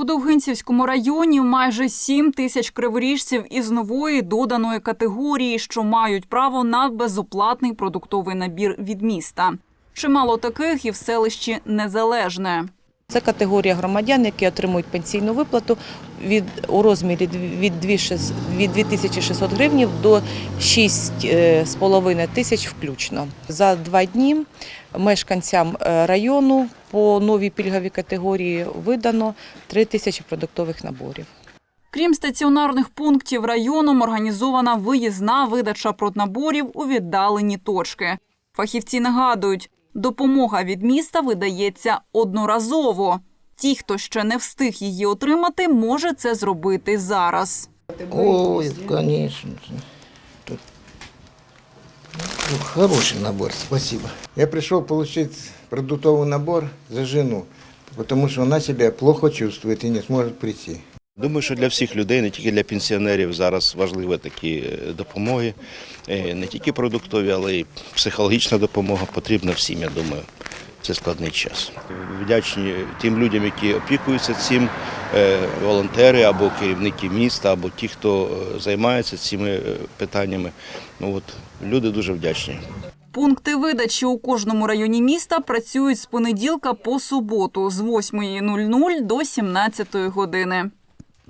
У Довгинцівському районі майже 7 тисяч криворіжців із нової доданої категорії, що мають право на безоплатний продуктовий набір від міста. Чимало таких і в селищі Незалежне. Це категорія громадян, які отримують пенсійну виплату від у розмірі від 2600 від 2600 гривнів до 6,5 тисяч включно. За два дні мешканцям е, району по новій пільговій категорії видано 3 тисячі продуктових наборів. Крім стаціонарних пунктів районом, організована виїзна видача проднаборів у віддалені точки. Фахівці нагадують, допомога від міста видається одноразово. Ті, хто ще не встиг її отримати, може це зробити зараз. Ой. Тут ну, хороший набор, спасибо. Я пришел получить продуктовый набор за жену, потому что она себя плохо чувствует и не сможет прийти. Думаю, що для всіх людей, не тільки для пенсіонерів, зараз важливі такі е, допомоги, Е, не тільки продуктові, але й психологічна допомога потрібна всім, я думаю. Це складний час. Вдячні тим людям, які опікуються цим, е, волонтери або керівники міста, або ті, хто займається цими питаннями. Ну от люди дуже вдячні. Пункти видачі у кожному районі міста працюють з понеділка по суботу з 8.00 до 17 години.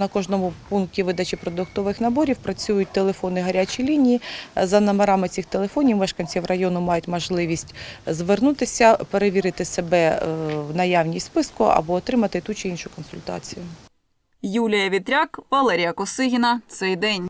На кожному пункті видачі продуктових наборів працюють телефони гарячі лінії. За номерами цих телефонів мешканців району мають можливість звернутися, перевірити себе е, в наявність списку або отримати ту чи іншу консультацію. Юлія Вітряк, Валерія Косигіна. Цей день.